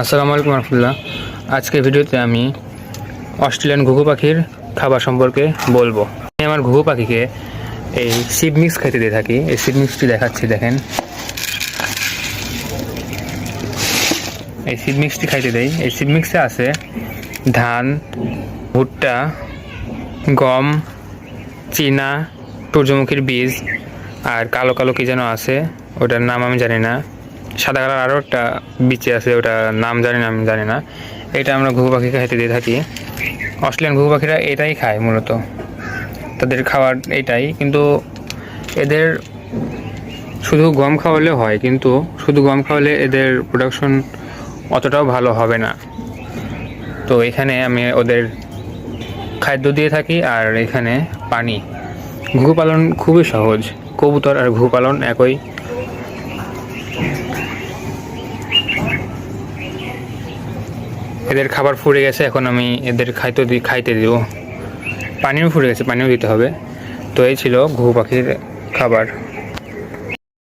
আসসালামু আলাইকুম রহমতুল্লাহ। আজকে ভিডিওতে আমি অস্ট্রেলিয়ান ঘুঘু পাখির খাবার সম্পর্কে বলব। আমি আমার ঘুঘু পাখিকে এই সিড মিক্স খেতে দিয়ে থাকি। এই সিড মিক্সটি দেখাচ্ছি, দেখেন। এই সিড মিক্সটি খাইতে দেই। এই সিড মিক্সে আছে ধান, ভুট্টা, গম, চীনা, সূর্যমুখীর বীজ আর কালো কালো কি যেন আছে, ওটার নাম আমি জানি না। সাদা কালার আরও একটা বিচে আছে ওটা নাম জানি না, আমি জানি না। এটা আমরা ঘুঘু পাখিকে খাইতে দিয়ে থাকি। অস্ট্রেলিয়ান ঘুঘু পাখিরা এটাই খায় মূলত। তাদের খাবার এটাই, কিন্তু এদের শুধু গম খাওয়ালে হয়, কিন্তু শুধু গম খাওয়ালে এদের প্রোডাকশন অতটাও ভালো হবে না। তো এখানে আমি ওদের খাদ্য দিয়ে থাকি, আর এখানে পানি। ঘুঘু পালন খুবই সহজ। কবুতর আর ঘুঘু পালন একই। এদের খাবার ফুরে গেছে, এখন আমি এদের খাইতে দিই খাইতে দিব। পানিও ফুরে গেছে, পানিও দিতে হবে। তো এই ছিল ঘু পাখির খাবার।